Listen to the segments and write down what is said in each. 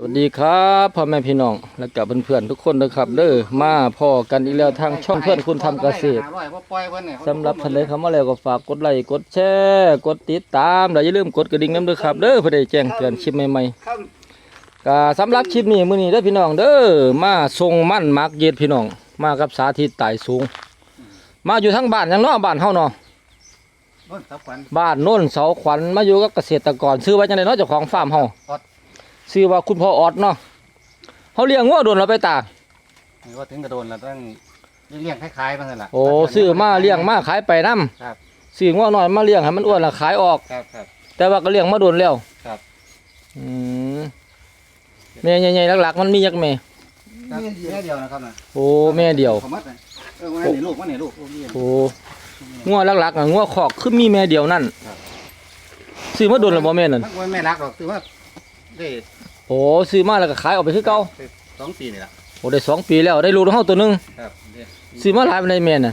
สวัสดีครับพ่อแม่พี่น้องและกับเพื่อนๆทุกคนนะครับเด้อมาพ่อกันอีกแล้วทางช่องเพื่อนคุณทำเกษตรสำหรับท่านใดเข้ามาแล้วก็ฝากกดไลค์กดแชร์กดติดตามและอย่าลืมกดกระดิ่งน้ำด้วยครับเด้อเพื่อได้แจ้งเตือนคลิปใหม่ๆก็สำหรับคลิปนี้มื้อนี้เด้อพี่น้องเด้อมาส่งมั่นมักเย็ดพี่น้อง มากับสาธิตไต่สูง มาอยู่ทั้งบ้านยังเนาะบ้านเฮาเนาะต้นสับขวัญบ้านโน่นเสาขวัญมาอยู่กับเกษตรกรซื้อไว้จังไดเนาะเจ้าของฟาร์มเฮา ออดซื้อว่าคุณพ่อออดเนาะเฮาเลี้ยงงัวโดนเราไปตากนี่ว่าถึงกระโดนแล้วต้องเลี้ยงคล้ายๆมันนั่นแหละโอ้ซื้อมาเลี้ยงมาขายไปน้ครับำซื้องัวน้อยมาเลี้ยงให้มันอ้วนแล้วขายออกครับครับแต่ว่าก็เลี้ยงมาโดนแล้วครับอืมแม่ใหญ่ๆหลักๆมันมียักแม่แม่เดียวนะครับนะโอ้แม่เดียวเขามัดเลยเออว่าไหนลูกว่าไหนลูกลูกเลี้ยงโอ้งัวหลักๆอะงัวขอกคือมีแม่เดียวนั่นครับซื้อมาโดนแล้วบ่แม่นั่นมันก็ไม่รักหรอกคือว่าได้ โอ้ซื้อมาแล้วก็ขายออกไปคือเก่าสองปีนี่แหละโอ้ได้สองปีแล้วได้ลูกของเฮาตัวหนึงครับเนี่ยซื้อมาหลายปานใดแม่น่ะ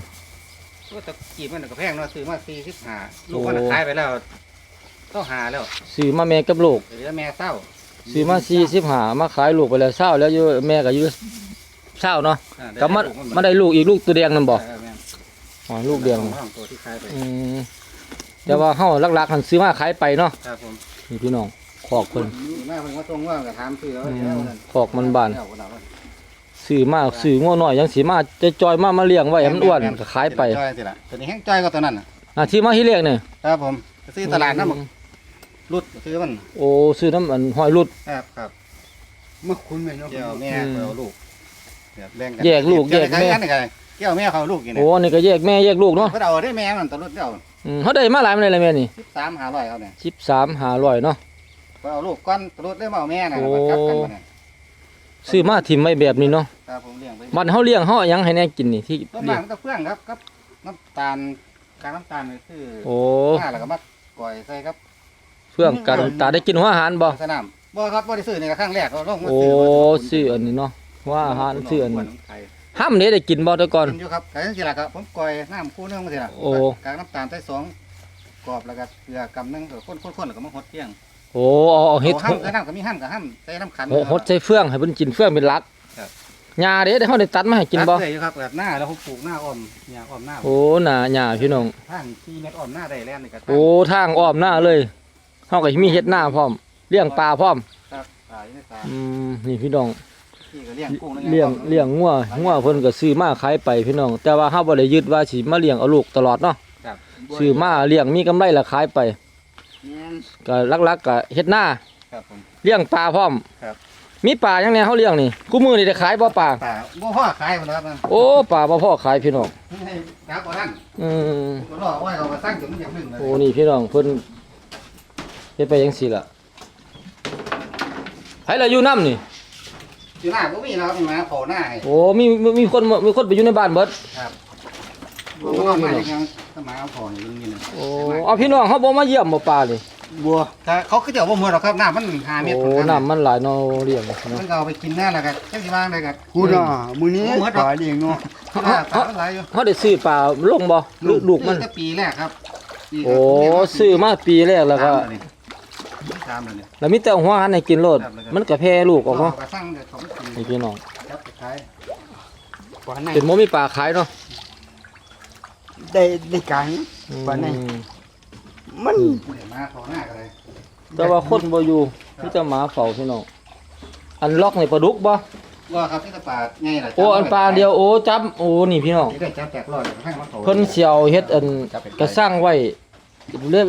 ก็ตะกี้มันก็แพงเนาะซื้อมาสี่สิบห้าลูกมันขายไปแล้วต้องหาแล้วซื้อมาแม่กับลูกเหลือแม่เศร้าซื้อมา45มาขายลูกไปแล้วเศร้าแล้วอยู่แม่ก็อยู่เศร้าเนาะอ่าได้ก็มาลูมาได้ลูกอีกลูกตัวแดงนั่นบ่เออแม่อ๋อลูกแดงสองตัวที่ขายไปอืมแต่ว่าเฮาหลักๆหันซื้อมาขายไปเนาะครับผมนี่พี่น้อง ขอกเพิ่น แม่เพิ่งมาตรงว่าก็ถามซื้อแล้วอืเดี๋ยวมนั่นขอกมันบาน เดี๋ยวเอาเอาซื้อมาซื้องัวน้อยยังสิมาจะจอยมามาเลี้ยงไว้ให้มันอ้วนก็ขายไปจ้อยสิล่ะตัวนี้แห้งจ้อยก็ตัวนั้นน่ะอะที่มาที่เลี้ยงเนี่ยครับผมไปซื้อตลาดน้ำบักรุดซื้อมันโอ้ซื้อน้ำอันหอยรุด ครับครับเมื่อคุณแม่เนาะเกี่ยวแม่อืมเอาลูกเดี๋ยวแบ่งกันแยกลูกแยกแม่เกี่ยวกันเกี่ยวแม่เขาลูกอย่างโอ้นี้นี่ก็แยกแม่แยกลูกเนาะเขาเอาได้แม่มันตัวรุดเดียวอืมเฮาได้มาหลายมันได้ละแม่นี่สิบสามหาร้อยเขาเนี่ย13 500เนาะ เขาเอาลูกก้อนตัวรุดได้มาเอาแม่น่ะโอ้มาจับกันมาเนี่ยซื้อมาถิ่มไว้แบบนี้เนาะครับผมเลี้ยงไปบัดเฮาเลี้ยงเฮาเอาหยังให้แน่กินนี่ที่ต้นเลี้ไม้ยงมันก็เฟื่องครับครับน้ำตาลกากน้ำตาลนี่คือโอ้มาแล้วก็มาก่อยใส่ครับเพื่องกันตาได้กินหัวอาหารบ่สนามบ่ครับบ่ได้ซื้อนี่ก็ครั้งแรกเขาลงมาโอ้ซื้อซื้ออันนี้เนาะว่าอาหารซื้ออันขวนี้ดไข่ห้ามนี้ได้กินบ่แต่ก่อน กินอยู่ครับแต่ยังสิล่ะครับผมก่อยน้ำคู่นึงมาสิล่ะโอ้ กากน้ำตาลใส่สองกรอบแล้วก็เกลือกำนึงก็ข้นๆๆแล้วก็มาหดเที่ยง โอ้เอาเอาเฮ็ดโอ้ห้ำใส่น้ำก็มีห้ำกับห้ำใส่น้ำขันโหหดใส่เฟืองให้เพิ่นกินเฟืองเป็นหลักครับ หญ้าเด้ได้เฮาได้ตัดมาให้กินบ่ ตัดเลยอยู่ครับแบบหน้าแล้วผมปลูกหน้าอ้อมเนี่ยอ้อมหน้าโอ้หน้าหญ้าพี่น้อง ท่านที่เม็ดอ้อมหน้าได้แล้วนี่ก็โอ้ทางอ้อมหน้าเลยเฮาก็สิมีเฮ็ดหน้าพร้อมเลี้ยงปลาพร้อมครับตายในตาอืมนี่พี่น้อง ที่ก็เลี้ยงกุ้งเลี้ยงเลี้ยงงัวงัวเพิ่นก็ซื้อมาขายไปพี่น้อง แต่ว่าเฮาบ่ได้ยึดว่าสิมาเลี้ยงเอาลูกตลอดเนาะครับซื้อมาเลี้ยงมีกำไรแล้วขายไป ก็หลักๆก็เฮ็ดหน้าครับผม เลี้ยงปลาพร้อมครับ มีปลายังแน่เฮาเลี้ยงนี่กูมือนี่ได้ขายบ่ปลาป่าบ่พ่อขายหมดแล้วครับโอ้ปลาบ่พอขายพี่น้องให้ครับบ่ท่านอืมก็รอไว้เขาก็สร้างจนมันอย่างหนึงเลยโอ้นี่พี่น้องเพิ่นเฮ็ดไปจังซี่ล่ะไผล่ะอยู่น้ำนี่อยู่หน้าก็มีนะครับมาขอหน้าให้โอ้มีมีมีคนมีคนไปอยู่ในบ้านเบิดครับ โอ้โอ้มาอย่างเงี้ยถ้ามาเอาขออย่างนี้นะโอ้เอาพี่น้องเขาบ่มาเยี่ยมบ่ปลานี่บัวถ้าเขาคือเดี๋ยวบ่หมดหรอกครับน้ำมันหาเม็ดโอ้น้ำมันหลายเนาะเลี้ยงเนาะมันก็เอาไปกินแน่แหละครับจังสิว่างได้ครับกูน่ะมื้อนี้โอ้เหมือนดอกปลาเลี้ยงเนาะปลาปลาอะไรอยู่เขาได้ซื้อปลาลงบ่ลูกลูกมันซื้อแต่ปีแรกครับปีโอ้ซื้อมาปีแรกแล้วก็ตามเลยเนี่ยแล้วมีแต่หัวหันให้กินโลด มันก็แพร่ลูกออกเนาะกระสั่งเดี๋ยวเขาไปกินนี่พี่น้องครับสุดท้ายกว่าไหนเป็นบ่มีปลาขายเนาะ ได้ได้การอืมปลาไหนมันเดี๋ยวมาขอหน้ากันเลยแต่ว่าคนบ่อยู่มีแต่หมาเฝ้าพี่น้องอันล็อกนี่ปลาดุกบ่ว่าครับที่ตะปาดไงล่ะโอ้อันปลาเดียวโอ้จับโอ้นี่พี่น้องนี่ได้จับแตกลอยให้มาเขาเพิ่นเสียวเฮ็ดอันกระสร้างไว้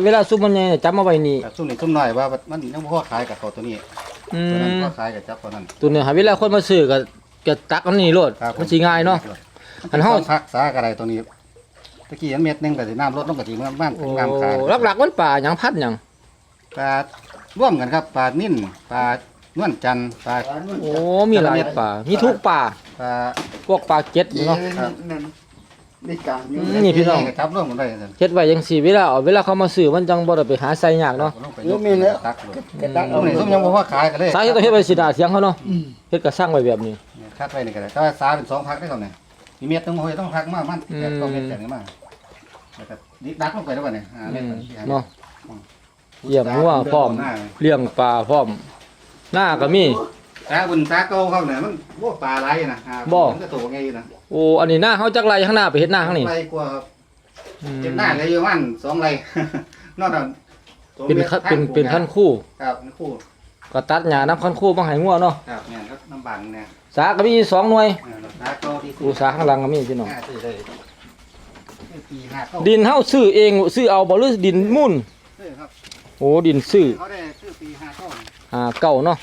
เวลาซุปมันใหญ่เนี่ยจับมาไว้นี่กับซุ่มนี่ซุ่มหน่อยว่ามันยังบ่พอขายกับเขาตัวนี้อืตัวนั้นมพอขายกับจับตัวนั้นตัวเนี่ยหาเวลาคนมาซื้อก็ก็ตักอันนี้โลดครับมันสิง่ายเนาะ อันเฮาพักษากระไรตัวนี้ ตะกี้อันเม็ดหนึงก็สิน้ำลดลงก็สิเมื่อบ้านโอ้น้ำขายหลักๆมันป่าหยังพัดหยังปลาร่วมกันครับปลานิ่นปลาน่วนจันทร์ปลา โอ้มีหลายป่ามีทุกป่าปลาพวกปลาเก็ดเอ๊ะเนาะ นั่นนั่นได้การอยู่อืมนี่ พี่น้องจับร่วมกันได้ซั่นเก็ดไว้จังซี่เวลาเอาเวลาเขามาซื้อมันจังบ่ได้ไปหาใส่ยากเนาะลงไปยกตักเลยกระตักเอาเอานี่ซุ่มยังบ่พอขายกันเลยสาเหตุต้องเฮ็ดไว้สิดาเถียงเขาเนาะอืมเฮ็ดกระสร้างไว้แบบนี้เนี่ยคัดไว้นี่ก็ได้แต่ว่าสาเป็นสองพักได้ครับเนี่ย มีเม็ดต้องห้อยต้องพักมากมันอืมแปดก็เม็ดอย่างนี้มาแล้วก็ดิบดักลงไปแล้วบ่เนี่ยอ่าเม็ดมันสี่ห้เนาะเลี้ยงงัวพร้อมเลี้ยงปลาพร้อม หน้าก็มีสาบุญสาเก่าเขาเนี่ยมันโอ้ปลาไหลนะอ่าบ่ มันก็โตไงอยู่นะโอ้อันนี้หน้าเฮาจักไรข้างหน้าไปเฮ็ดหน้าข้างนี้ไรกว่าครับอืมเจ็ดหน้าเลยอยู่มันสองไรนอกจากตัวเป็นม็ดคันข้างเป็นเป็นขั้นคู่ ครับเป็นคู่ ก็ตัดหญ้านํขั้นคู่มาให้งัวเนาะ ครับเนี่ยครับน้ำบันเนี่ย สาก็มีสองหน่วยอ่าสาเก่าที่อูสาข้างหลังก็มีพี่น้อง ห้าซื้อเลยปีห้าเก้าดินเฮาซื้อเองซื้อเอาบ่หรือดินมุ่นซื้อครับโอ้ดินซื้อเขาได้ซื้อปีห้าเก้าอ่าเก่าเนาะ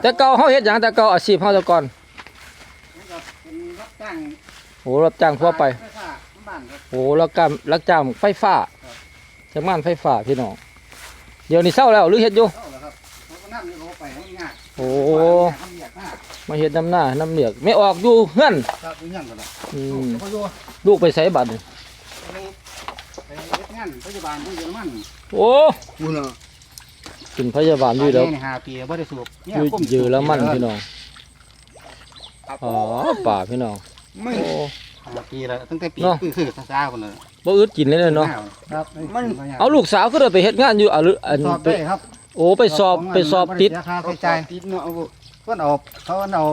แต่เก่าเฮาเฮ็ดหยังแต่เก่าอาชีพเฮาแต่ก่อนนี่ก็เป็นรับจ้างโอ้รับจ้างทั่วไป ม่ค่าน้ำบ้านครับโอ้รับจ้างรับจ้างไฟฟ้าจักม่านไฟฟ้าพี่น้องเดี๋ยวนี้เศร้าแล้วหรือเฮ็ดอยู่เข้าแล้วครับเขาก็นั่งนี่เขาไปเขาง่ายโอ้ ทำเบียดมาก มาเฮ็ดน้ำหน้าน้ำเหลือกไม่ออกอยู่เฮือนครับอยู่ยังกันละอืมเขาอยู่ลูกไปไสบัดนี่ไปไปเฮ็ดงานพยาบาลที่เยอรมันโอ้กูน่ะกินพยาบาลอยู่แล้วนี่ห้าปีบ่ได้สูบอยู่เยอรมันพี่น้องอ๋อป่าพี่น้องไม่โอ้ห้าปีแล้วตั้งแต่ปีเนาะคือคือซาๆคนเลยบ่อึดกินเลยเนาะครับมันเอาลูกสาวก็ได้ไปเฮ็ดงานอยู่อะหรืออันสอบไปได้ครับโอ้ไปสอบไปสอบติดราคาเอาใช้ใจจ่ายติดเนาะเอาบ่เพิ่นเอาเขาเอา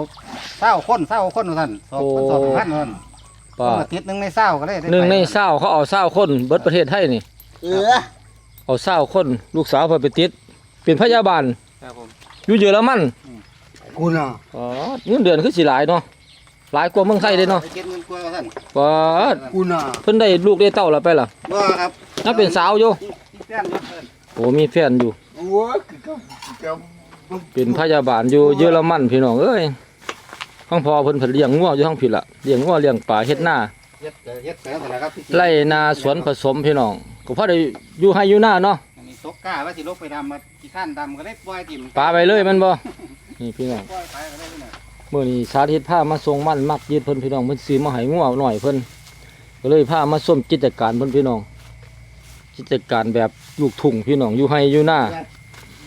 เศร้าคนเศร้าคนท่านสอบเพิ่นสอบเป็นพันท่านป่าเพิ่นก็ติดหนึ่งในเศร้าก็ได้ได้หนึ่งในไปเศร้าเขาเอาเศร้าคนเบิดประเทศไทยนี่ เออเอาเศร้าคนลูกสาวเพิ่นไปติด เป็นพยาบาลครับผมอยู่เยอรมันกูน่ะอ๋อเงินเดือนคือสิหลายเนาะหลายกว่าเมืองไทยเด้เนาะไปเก็บเงินกลัวท่านว่ากูน่ะเพิ่นได้ลูกได้เต้าแล้วไปล่ะบ่ครับน่าเป็นสาวอยู่ที่แป้นอยู่เพิ่นโอ้มีแฟนอยู่ โอ้ยคือกับกับ เป็นพยาบาลอยู่เยอรมันพี่น้องเอ้ยข้างพอเพิ่นเพิ่นเลี้ยงงัวอยู่ทั้งผิดละเลี้ยงงัวเลี้ยงปลาเฮ็ดนาเฮ็ดเฮ็ดแสนนั่นแหละครับที่ไร่นาสวนผสมพี่น้องก็พอได้อยู่ให้อยู่หน้าเนาะอันนี้ตกกล้าว่าสิลกไปดำมากี่ขั้นดำก็ได้ปล่อยถิ่มปลาไปเลยแมันบ่นี่พี่น้องปล่อยไปก็ได้พี่น้องมื่อนี้สาธิตผ้ามาส่งมันมักยืดเพิ่นพี่น้องเพิ่นซื้อมาให้งัวหน่อยเพิ่นก็เลยพามาส้มกิจการเพิ่นพี่น้องกิจการแบบลูกทุ่งพี่น้องอยู่ให้อยู่หน้า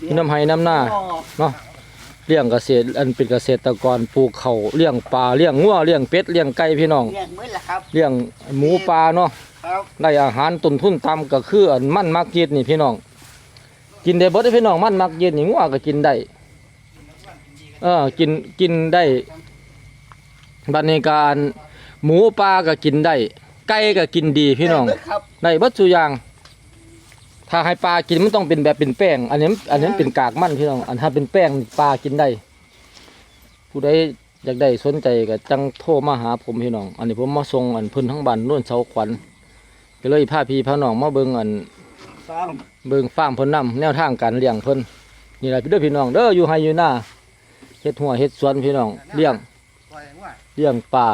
อยู่น้ำให้น้ำหน้าเนาะเลี้ยงเกษตรอันเป็นเกษตรกรปลูกเขาวเลี้ยงปลาเลี้ยงงัวเลี้ยงเป็ดเลี้ยงไก่พี่น้องเรียกมื้อละครับเลี้ยงหมูปลาเนาะ ครับได้อาหารต้นทุนต่ำก็คืออันมันมักยืดนี่พี่น้อง กินได้เบิดเด้อพี่น้องมันมักยืดนี่งัวก็กินได้เออกินกินได้บัดนี้การหมูปลาก็กินได้ไก่ก็กินดีพี่น้องเด้ครับ ได้เบิดสุอย่าง ถ้าให้ปลากินมันต้องเป็นแบบเป็นแป้ง อันนี้อันนี้มันเป็นกากมันพี่น้อง อันถ้าเป็นแป้งนี่ปลากินได้ ผู้ใดอยากได้สนใจก็จังโทรมาหาผมพี่น้อง อันนี้ผมมาส่งอันเพิ่นทั้งบ้านโน่นเสาขวัญก็เลยพาพี่พาน้องมาเบิ่งอันสามเบิ่งฟาร์มเพิ่นนํแนวทางการเลี้ยงเพิ่นนี่แหละพี่เด้อพี่น้องเด้ออยู่ไฮอยู่หน้าเฮ็ดหัวเฮ็ดสวนพี่น้องเลี้ยงปล่อยว่าเลี้ยงปลา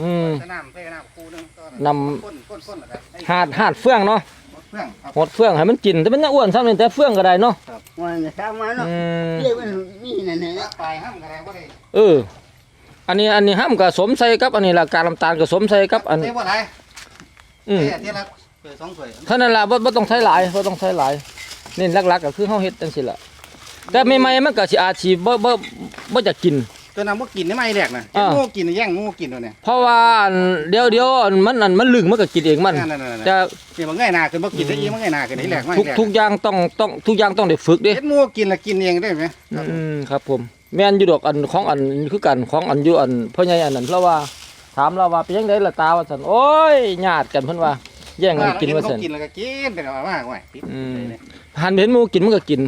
อืมจะน้ำใส่น้ำคูนึงก็นก้นก้นก้นอะไรหาดหาดเฟื่องเนาะ เพื่อนครับหดเฟื่องให้มันกินแต่มันยังอ้วนซ้ำนี่แต่เฟื่องก็ได้เนาะวันนี้ครับมาเนาะอืมเรียกมันมีนั่นน่ะปลายห้ามอะไรก็ได้เออ อันนี้อันนี้ห้ามกับสมใส่กับ อันนี้ละการน้ำตาลกับสมใส่กับอันเท่ว่าไรอืม เท่เท่ละเปิดสองถ้วยเท่านั้นล่ะบ่บ่ต้องใช้หลายบ่ต้องใช้หลายเน้นหลักๆก็คือเฮาเฮ็ดจังซี่ล่ะแต่ใหม่ๆมันก็สิอาจสิบ่บ่บ่จะกิน ตัวน้ำบ่กินได้ไหมแรกนะอ่างูกินแย่งงูกินตัวเนี่ยเพราะว่าอันเดี๋ยวเดี๋ยวอันมันอันมันลึงมันก็กินเองมันนั่นนั่นแต่นี่มันง่ายหนาขึ้นบ่กินได้ยี่มันง่ายหนาขึ้นนี่แรกไม่ทุกแรกทุกอย่างต้องต้องทุกอย่างต้องได้ฝึกเด้เฮ็ดงูกินละกินเองได้ไหมอืมครับผมแม่นอยู่ดอกอันของอันคือกันของอันอยู่อันพ่อใหญ่อันนั้นเพราะว่าถามเราว่าเป็นยังไงล่ะตาว่าซั่นโอ้ยญาติกันเพิ่นว่า แย่งกันกินว่าซั่นกินแล้วก็กินแต่ว่าว่าว่าติดอืมหันเห็นหมูกินมันก็กิน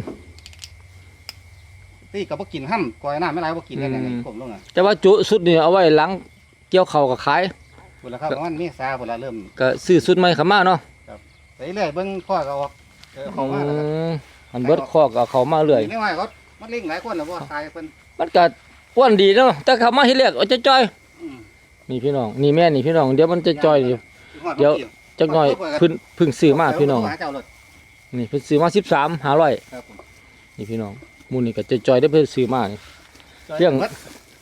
ตีก็บ่กินห้ำก้อยน้ำไม่ไรบ่กินกันยังไงอืมผมลงอะแต่ว่าจุสุดนี่เอาไว้หลังเกี่ยวข้าวก็ขายพุ่นละครับมันมีซาพุ่นละเริ่มก็ซื้อสุดใหม่เข้ามาเนาะไปเรื่อยเบิ่งพ่อก็ออกเอออืเขามาแล้วก็มอันเบิดคอกเอาเข้ามาเรื่อยไม่ไหวเขามันเล่งหลายคนแล้วบ่ตายเพิ่นมันก็อ้วนดีเนาะแต่เข้ามาเฮ็ดแรกเอาจะจ้อยอืมนี่พี่น้องนี่แม่นี่พี่น้องเดี๋ยวมันจะจ้อยอยู่ฮอเดี๋ยวบ่กี่จักหน่อยเพิ่นเพิ่งซื้อมาพี่น้องเดี๋ยวหาเจ้ารถนี่เพิ่นซื้อมา13 500ครับผมนี่พี่น้องห มูนี่ก็จะจอยได้เพิ่นซื้อมานี่เรื่องบิด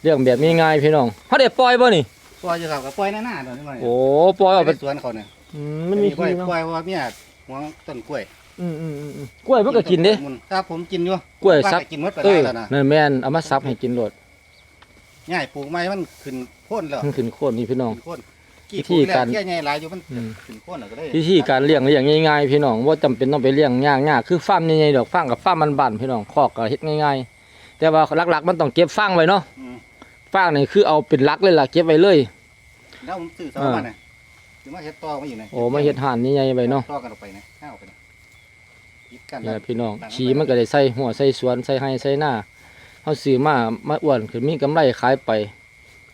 เรื่องแบบนี้ง่ายพี่น้องเฮาได้ปล่อยบ่นี่ปล่อยอยู่ครับก็ปล่อยในหน้าเดี๋ยวนี้หน่อยโอ้ปล่อยปล่เอาอยไปไปสวนเขาเนี่ยอืมมันมีปล่อยที่เนาะปล่อยว่าเมียหวงต้นกล้วยอืมอืมอืมอืมกล้วยมันก็กินเด้ ครับผมกินอยู่กล้วยซับากินหมดไปเอได้อแล้วนะนั่นแม่นเอามาซับให้กินโลดง่ายปลูกไม้มันขึ้นโค่นแล้วมันขึ้นโคนนี่พี่น้อง ขึ้นโค่น วิธีการแก่ใหญ่หลายอยู่มันอืมขึ้นโค่นแล้วก็ได้วิธีการเลี้ยงเลี้ยงง่ายๆพี่น้องว่าจำเป็นต้องไปเลี้ยงยากๆคือฟาร์มใหญ่ๆดอกฟาร์มกับฟาร์มบ้านๆพี่น้องคอกก็เฮ็ดง่ายแต่ว่าหลักๆ มันต้องเก็บฟางไว้เนาะอืมฟางนี่คือเอาเป็นหลักเลยล่ะเก็บไว้เลยแล้วผมซื้อเสามาเนี่ยซื้อมาเฮ็ดต่อมาอยู่เนี่ยโอ้มาเฮ็ดห่านนี่ใหญ่ไว้เนาะต่อกันออกไปเนี่ยห้าออกไปเนี่ยยึดกันนี่แหละพี่น้องขี่มันก็ได้ใส่หัวใส่สวนใส่ไห้ใส่หน้าเฮาซื้อมามาอ้วนคือมีกำไรขายไป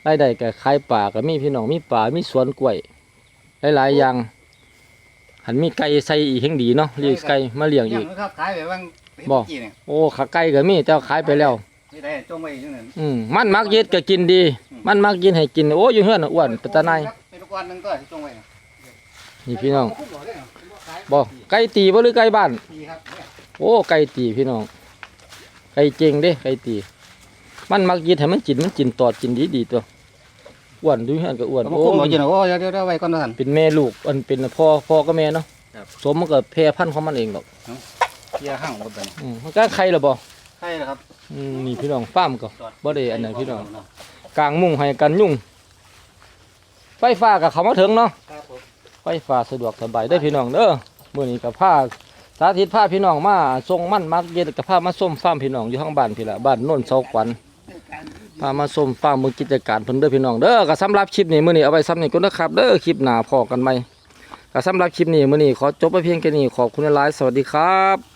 รายได้ก็ขายป่าก็มีพี่น้องมีป่ามีสวนกล้วยหลายๆอย่าง หันมีไก่ใส่อีกแห่งดีเนาะเลี้ยงไก่มาเลี้ยงยัอีงกเขาขายไปบ้างบ่กี่เนี่ยโอ้ขาไก่ก็มีแต่ว่าขายไปแล้วไม่ได้จงไว้อยู่นั่นอืมมันมักเย็ดก็กินดี มันมักกินให้กินโอ้อยู่เฮือนน่ะอ้วนเป็นตาในายเป็นลูกวันหนึงก็จงไว้นะนี่พี่น้องคุ้มเลยนะขายบ่ไก่ตีบ่หรือไก่บ้านดีครับเนี่ยโอ้ไก่ตีพี่น้องไก่เจงเด้ไก่ตีมันมักยิดให้มันกินมันกินตอดกินดีดีๆตัว อ้วนดูเฮือนก็อ้วนผมโอ้คุ้มเอาอยู่นะโอ้เดี๋ยวเดี๋ยวเดี๋ยวไว้ก่อนนะท่าน เป็นแม่ลูกอันเป็นพ่อพ่อกับแม่เนาะครับ สมมันก็แพร่พันธุ์ของมันเองดอกเคลียร์ห้างหมดเลยอืมมันก็ไข่ละบ่ใช่แล้วครับอืมนี่พี่น้องฟาร์มก็จอดบ่ได้อันไหนพี่น้องกลางมุ้งให้กันยุ่ง ไฟฟ้าก็เข้ามาถึงเนาะ ครับผมไฟฟ้าสะดวกสบายได้อพี่น้องเด้อมื้อนี้ก็พาสาธิตพาพี่น้องมาส่งมันมักเย็ดกับพามาส้มฟาร์มพี่น้องอยู่ข้างบ้านพี่ละบ้านโน่นเสาขวัญ พามาชมฟาร์มมือกิจการเพิ่นเด้อพี่น้องเด้อก็สำหรับคลิปนี้มื้อนี้เอาไว้ซ้ำนี่ก็นนะครับเด้อคลิปหน้าพอกันไหม่ก็สำหรับคลิปนี้มื้อนี้ขอจบไปเพียงแค่นี้ขอบคุณหลายสวัสดีครับ